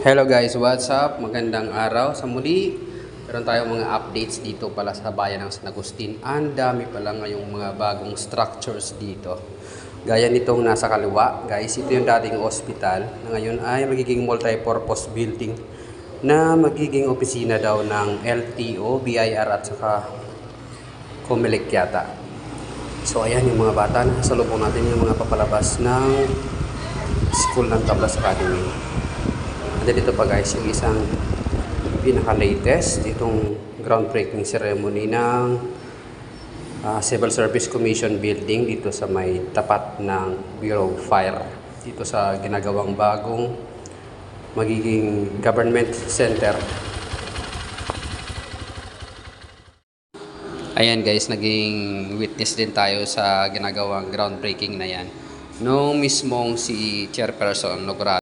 Hello guys, what's up? Magandang araw sa muli. Meron tayong mga updates dito pala sa bayan ng San Agustin. Ang dami pala ngayong mga bagong structures dito. Gaya nitong nasa kaliwa, guys, ito yung dating hospital na ngayon ay magiging multi-purpose building na magiging opisina daw ng LTO, BIR at saka Comelec yata. So ayan yung mga bata, nasa lubong natin yung mga papalabas ng school ng Tablas Academy. At dito pa guys, yung isang pinaka-latest, itong groundbreaking ceremony ng ah, Civil Service Commission building dito sa may tapat ng Bureau of Fire. Dito sa ginagawang bagong magiging government center. Ayan guys, naging witness din tayo sa ginagawang groundbreaking na yan. Noong mismong si Chairperson Logrado